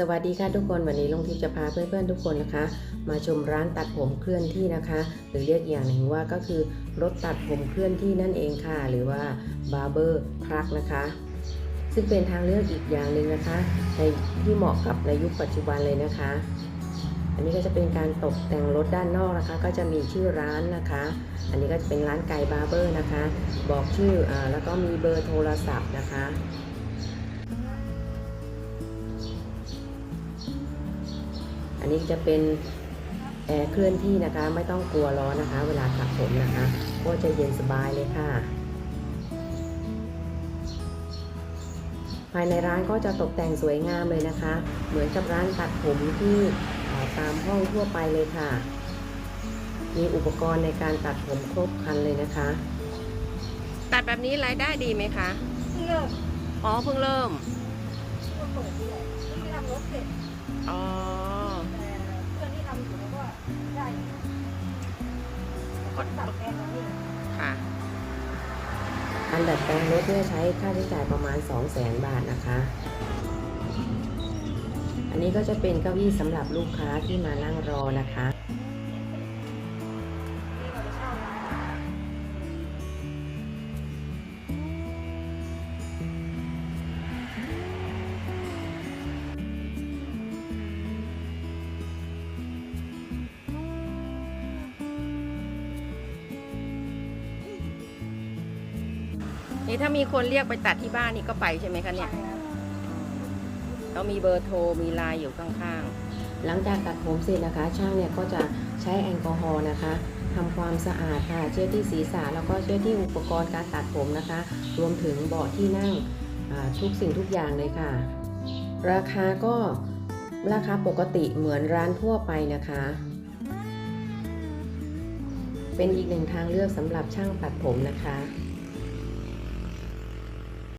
สวัสดีค่ะทุกคนวันนี้ลุงทิพย์จะพาเพื่อนๆทุกคนนะคะ มาชมร้านตัดผมเคลื่อนที่นะคะ หรือเรียกอย่างหนึ่งว่าก็คือรถตัดผมเคลื่อนที่นั่นเองค่ะ หรือว่า barber truck นะคะ ซึ่งเป็นทางเลือกอีกอย่างหนึ่งนะคะในที่เหมาะกับในยุคปัจจุบันเลยนะคะ อันนี้ก็จะเป็นการตกแต่งรถด้านนอกนะคะ ก็จะมีชื่อร้านนะคะ อันนี้ก็จะเป็นร้านไก่บาร์เบอร์นะคะ บอกชื่ออาแล้วก็มีเบอร์โทรศัพท์นะคะ อันนี้จะเป็นแอร์เคลื่อนที่นะคะ ไม่ต้องกลัวร้อนนะคะ เวลาตัดผมนะคะก็จะเย็นสบายเลยค่ะ ภายในร้านก็จะตกแต่งสวยงามเลยนะคะ เหมือนกับร้านตัดผมที่เอ่อตามห้องทั่วไปเลยค่ะ มีอุปกรณ์ในการตัดผมครบครันเลยนะคะ ตัดแบบนี้รายได้ดีไหมคะเริ่มอ๋อเพิ่งเริ่มก็เปิดที่ไหนที่ทำรถเสร็จอ๋อ คนตัดแทนเราเนี่ยค่ะ การดัดแปลงรถเนี่ยใช้ค่าใช้จ่ายประมาณ 2 0 0แสนบาทนะคะ อันนี้ก็จะเป็นเก้าอี้สำหรับลูกค้าที่มานั่งรอนะคะ นี่ถ้ามีคนเรียกไปตัดที่บ้านนี่ก็ไปใช่ไหมคะเนี่ยเขามีเบอร์โทรมีไลน์อยู่ข้างหลังจากตัดผมเสร็จนะคะ ช่างเนี่ยก็จะใช้แอลกอฮอล์นะคะทำความสะอาดค่ะเช็ดที่ศีรษะแล้วก็เช็ดที่อุปกรณ์การตัดผมนะคะ รวมถึงเบาะที่นั่งทุกสิ่งทุกอย่างเลยค่ะ ราคาก็ราคาปกติเหมือนร้านทั่วไปนะคะ เป็นอีกหนึ่งทางเลือกสำหรับช่างตัดผมนะคะ